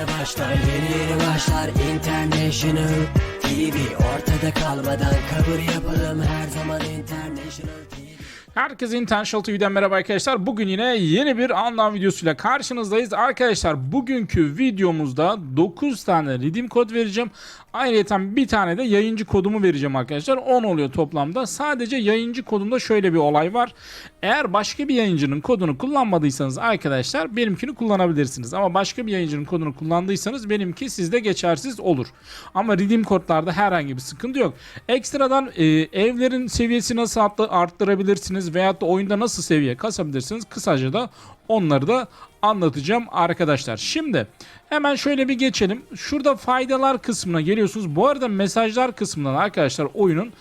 yeni başlar Yeni yeni başlar. International TV Ortada kalmadan kabul yapalım. Her zaman International TV Herkese Intentional TV'den merhaba arkadaşlar. Bugün yine yeni bir anlam videosuyla karşınızdayız. Arkadaşlar bugünkü videomuzda 9 tane redeem kod vereceğim. Ayrıca bir tane de yayıncı kodumu vereceğim arkadaşlar. 10 oluyor toplamda. Sadece yayıncı kodumda şöyle bir olay var. Eğer başka bir yayıncının kodunu kullanmadıysanız arkadaşlar benimkini kullanabilirsiniz. Ama başka bir yayıncının kodunu kullandıysanız benimki sizde geçersiz olur. Ama redeem kodlarda herhangi bir sıkıntı yok. Ekstradan e, evlerin seviyesini nasıl arttı- arttırabilirsiniz veyahut da oyunda nasıl seviye kasabilirsiniz kısaca da onları da anlatacağım arkadaşlar. Şimdi hemen şöyle bir geçelim. Şurada faydalar kısmına geliyorsunuz. Bu arada mesajlar kısmından arkadaşlar oyunun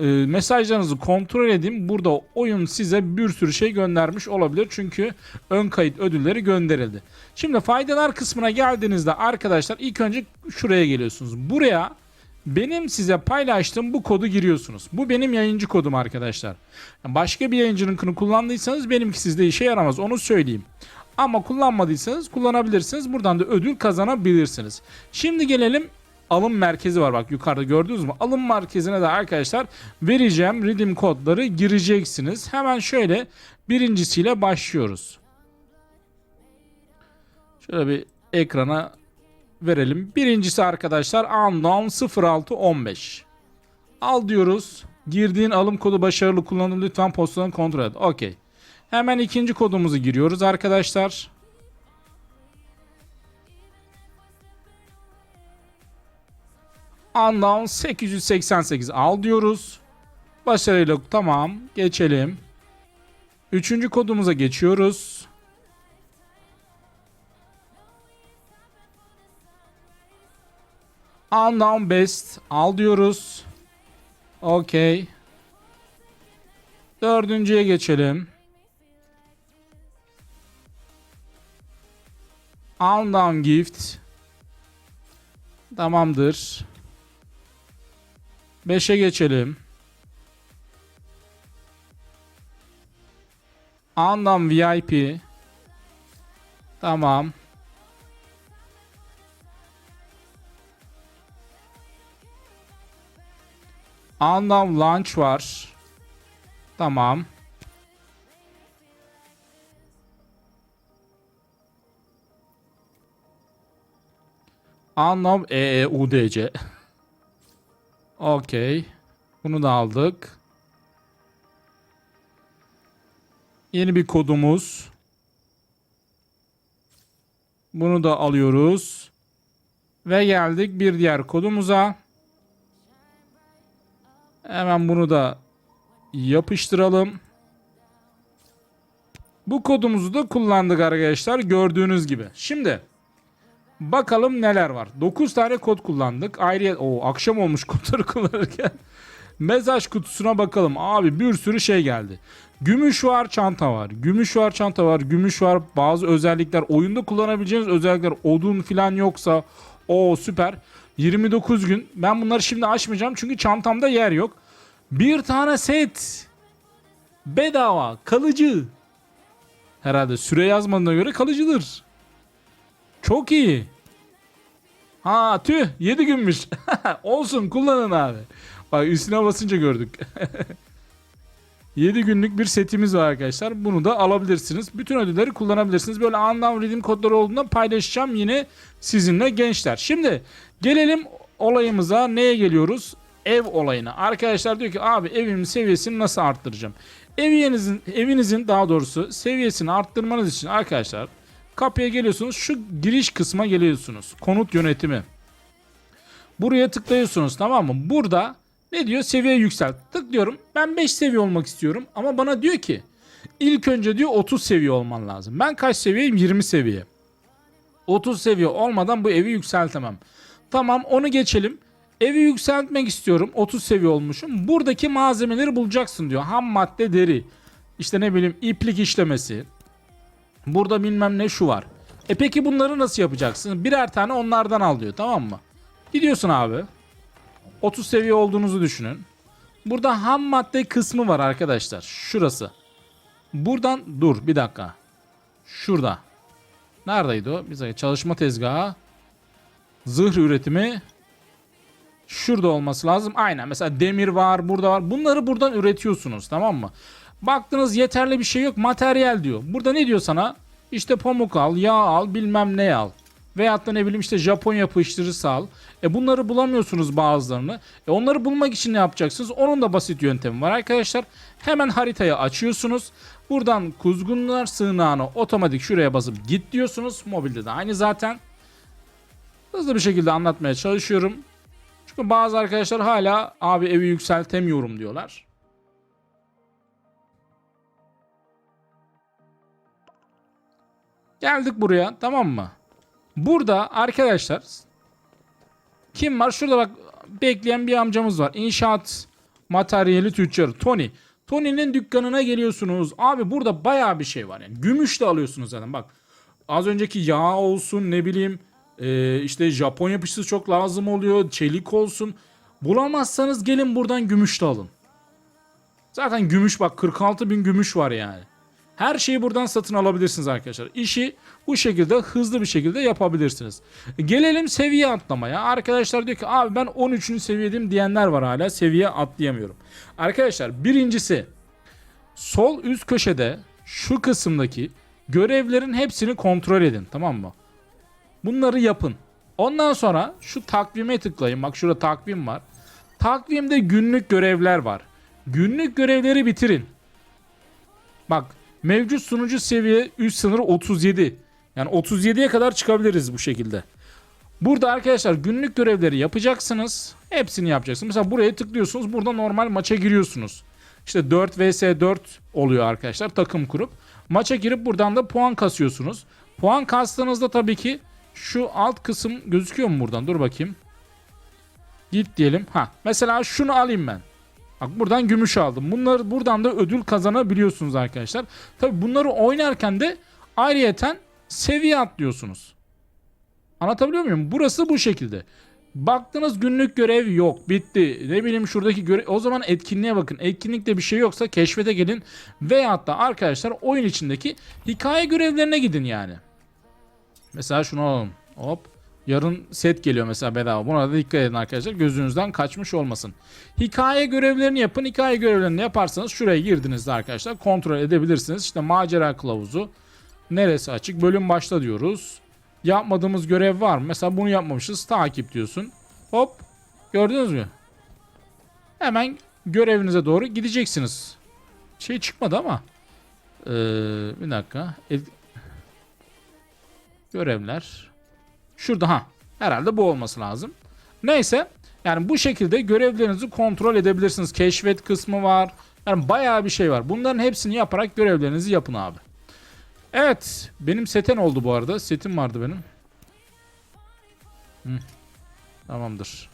e, mesajlarınızı kontrol edin. Burada oyun size bir sürü şey göndermiş olabilir. Çünkü ön kayıt ödülleri gönderildi. Şimdi faydalar kısmına geldiğinizde arkadaşlar ilk önce şuraya geliyorsunuz. Buraya benim size paylaştığım bu kodu giriyorsunuz. Bu benim yayıncı kodum arkadaşlar. Başka bir yayıncınınkini kullandıysanız benimki sizde işe yaramaz onu söyleyeyim. Ama kullanmadıysanız kullanabilirsiniz. Buradan da ödül kazanabilirsiniz. Şimdi gelelim alım merkezi var bak yukarıda gördünüz mü? Alım merkezine de arkadaşlar vereceğim redeem kodları gireceksiniz. Hemen şöyle birincisiyle başlıyoruz. Şöyle bir ekrana verelim. Birincisi arkadaşlar Unknown 0615. Al diyoruz. Girdiğin alım kodu başarılı kullanıldı. Lütfen postadan kontrol et. Okey. Hemen ikinci kodumuzu giriyoruz arkadaşlar. Unknown 888 al diyoruz. Başarıyla tamam geçelim. Üçüncü kodumuza geçiyoruz. Unknown best al diyoruz. Okey. Dördüncüye geçelim. Unknown gift. Tamamdır. 5'e geçelim. Unknown VIP. Tamam. Unknown Launch var. Tamam. Unknown EEUDC. Okey. Bunu da aldık. Yeni bir kodumuz. Bunu da alıyoruz. Ve geldik bir diğer kodumuza. Hemen bunu da yapıştıralım. Bu kodumuzu da kullandık arkadaşlar gördüğünüz gibi. Şimdi bakalım neler var. 9 tane kod kullandık. Ayrıca o akşam olmuş kodları kullanırken. Mesaj kutusuna bakalım. Abi bir sürü şey geldi. Gümüş var, çanta var. Gümüş var, çanta var. Gümüş var. Bazı özellikler oyunda kullanabileceğiniz özellikler odun falan yoksa o süper. 29 gün. Ben bunları şimdi açmayacağım çünkü çantamda yer yok. Bir tane set. Bedava, kalıcı. Herhalde süre yazmadığına göre kalıcıdır. Çok iyi. Ha tüh 7 günmüş. Olsun kullanın abi. Bak üstüne basınca gördük. 7 günlük bir setimiz var arkadaşlar. Bunu da alabilirsiniz. Bütün ödülleri kullanabilirsiniz. Böyle anlam redeem kodları olduğunda paylaşacağım yine sizinle gençler. Şimdi gelelim olayımıza. Neye geliyoruz? Ev olayına. Arkadaşlar diyor ki abi evimin seviyesini nasıl arttıracağım? Evinizin, evinizin daha doğrusu seviyesini arttırmanız için arkadaşlar kapıya geliyorsunuz. Şu giriş kısma geliyorsunuz. Konut yönetimi. Buraya tıklıyorsunuz tamam mı? Burada ne diyor? Seviye yükselt. Tıklıyorum. Ben 5 seviye olmak istiyorum. Ama bana diyor ki ilk önce diyor 30 seviye olman lazım. Ben kaç seviyeyim? 20 seviye. 30 seviye olmadan bu evi yükseltemem. Tamam onu geçelim. Evi yükseltmek istiyorum. 30 seviye olmuşum. Buradaki malzemeleri bulacaksın diyor. Ham madde deri. İşte ne bileyim iplik işlemesi. Burada bilmem ne şu var. E peki bunları nasıl yapacaksın? Birer tane onlardan al diyor tamam mı? Gidiyorsun abi. 30 seviye olduğunuzu düşünün. Burada ham madde kısmı var arkadaşlar. Şurası. Buradan dur bir dakika. Şurada. Neredeydi o? Bir dakika çalışma tezgahı. Zırh üretimi şurada olması lazım. Aynen mesela demir var burada var. Bunları buradan üretiyorsunuz tamam mı? Baktınız yeterli bir şey yok materyal diyor. Burada ne diyor sana? İşte pamuk al, yağ al, bilmem ne al. Veyahut da ne bileyim işte Japon yapıştırıcısı al. E bunları bulamıyorsunuz bazılarını. E onları bulmak için ne yapacaksınız? Onun da basit yöntemi var arkadaşlar. Hemen haritayı açıyorsunuz. Buradan kuzgunlar sığınağını otomatik şuraya basıp git diyorsunuz. Mobilde de aynı zaten. Hızlı bir şekilde anlatmaya çalışıyorum. Çünkü bazı arkadaşlar hala abi evi yükseltemiyorum diyorlar. Geldik buraya tamam mı? Burada arkadaşlar kim var? Şurada bak bekleyen bir amcamız var. İnşaat materyali tüccarı Tony. Tony'nin dükkanına geliyorsunuz. Abi burada bayağı bir şey var yani. Gümüş de alıyorsunuz zaten bak. Az önceki yağ olsun ne bileyim e, işte Japon yapışısı çok lazım oluyor. Çelik olsun. Bulamazsanız gelin buradan gümüş de alın. Zaten gümüş bak 46 bin gümüş var yani. Her şeyi buradan satın alabilirsiniz arkadaşlar. İşi bu şekilde hızlı bir şekilde yapabilirsiniz. Gelelim seviye atlamaya. Arkadaşlar diyor ki abi ben 13. seviyedeyim diyenler var hala. Seviye atlayamıyorum. Arkadaşlar birincisi sol üst köşede şu kısımdaki görevlerin hepsini kontrol edin tamam mı? Bunları yapın. Ondan sonra şu takvime tıklayın. Bak şurada takvim var. Takvimde günlük görevler var. Günlük görevleri bitirin. Bak mevcut sunucu seviye üst sınırı 37. Yani 37'ye kadar çıkabiliriz bu şekilde. Burada arkadaşlar günlük görevleri yapacaksınız. Hepsini yapacaksınız. Mesela buraya tıklıyorsunuz. Burada normal maça giriyorsunuz. İşte 4 vs 4 oluyor arkadaşlar takım kurup. Maça girip buradan da puan kasıyorsunuz. Puan kastığınızda tabii ki şu alt kısım gözüküyor mu buradan? Dur bakayım. Git diyelim. Ha mesela şunu alayım ben. Bak buradan gümüş aldım. Bunları buradan da ödül kazanabiliyorsunuz arkadaşlar. Tabi bunları oynarken de ayrıyeten seviye atlıyorsunuz. Anlatabiliyor muyum? Burası bu şekilde. Baktınız günlük görev yok. Bitti. Ne bileyim şuradaki görev. O zaman etkinliğe bakın. Etkinlikte bir şey yoksa keşfete gelin. Veyahut da arkadaşlar oyun içindeki hikaye görevlerine gidin yani. Mesela şunu alalım. Hop. Yarın set geliyor mesela bedava. Buna da dikkat edin arkadaşlar. Gözünüzden kaçmış olmasın. Hikaye görevlerini yapın. Hikaye görevlerini yaparsanız şuraya girdiğinizde arkadaşlar kontrol edebilirsiniz. İşte macera kılavuzu. Neresi açık? Bölüm başla diyoruz. Yapmadığımız görev var mı? Mesela bunu yapmamışız. Takip diyorsun. Hop. Gördünüz mü? Hemen görevinize doğru gideceksiniz. Şey çıkmadı ama. Ee, bir dakika. Görevler. Şurada ha. Herhalde bu olması lazım. Neyse. Yani bu şekilde görevlerinizi kontrol edebilirsiniz. Keşfet kısmı var. Yani bayağı bir şey var. Bunların hepsini yaparak görevlerinizi yapın abi. Evet. Benim seten oldu bu arada. Setim vardı benim. Hı. Tamamdır.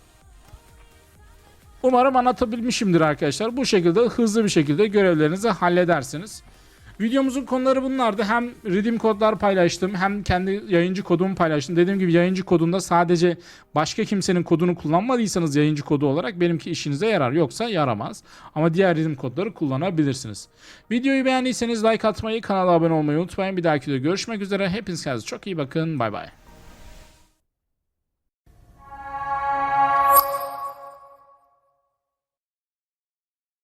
Umarım anlatabilmişimdir arkadaşlar. Bu şekilde hızlı bir şekilde görevlerinizi halledersiniz. Videomuzun konuları bunlardı. Hem redeem kodlar paylaştım hem kendi yayıncı kodumu paylaştım. Dediğim gibi yayıncı kodunda sadece başka kimsenin kodunu kullanmadıysanız yayıncı kodu olarak benimki işinize yarar. Yoksa yaramaz. Ama diğer redeem kodları kullanabilirsiniz. Videoyu beğendiyseniz like atmayı, kanala abone olmayı unutmayın. Bir dahaki videoda görüşmek üzere. Hepiniz kendinize çok iyi bakın. Bay bay.